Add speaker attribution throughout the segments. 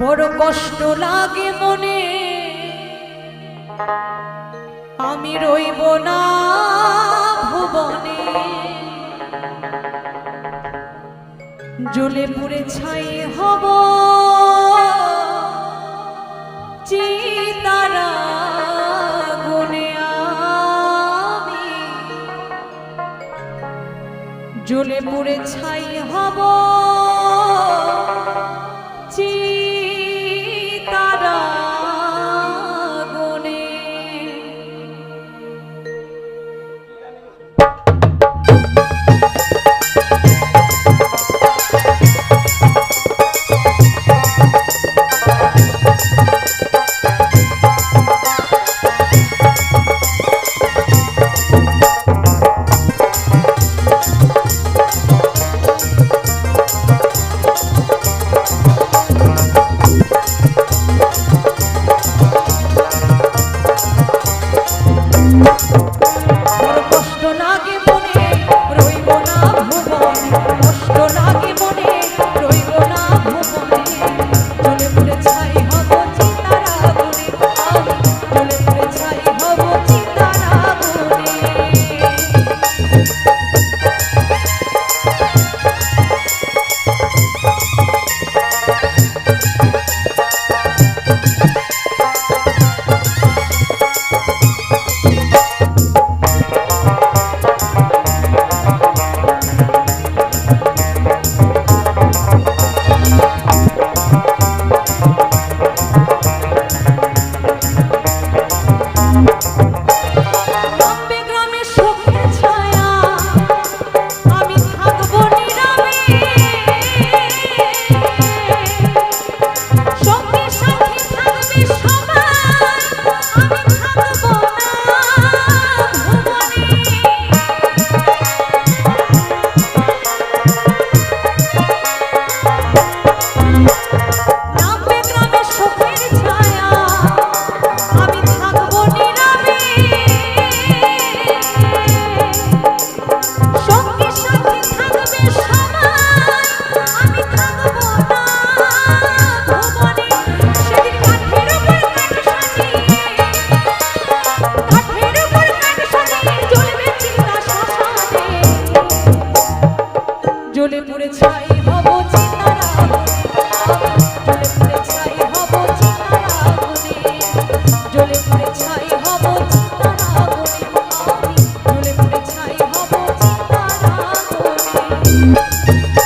Speaker 1: বড় কষ্ট লাগে মনে। আমি রইব না ভুবনে। জ্বলে পুড়ে ছাই হব। আমি। জ্বলে পুড়ে ছাই হব। ভুবন কষ্ট লাগে মনে। Thank you.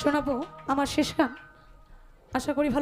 Speaker 1: শোনাবো আমার শেষ গান? আশা করি ভালো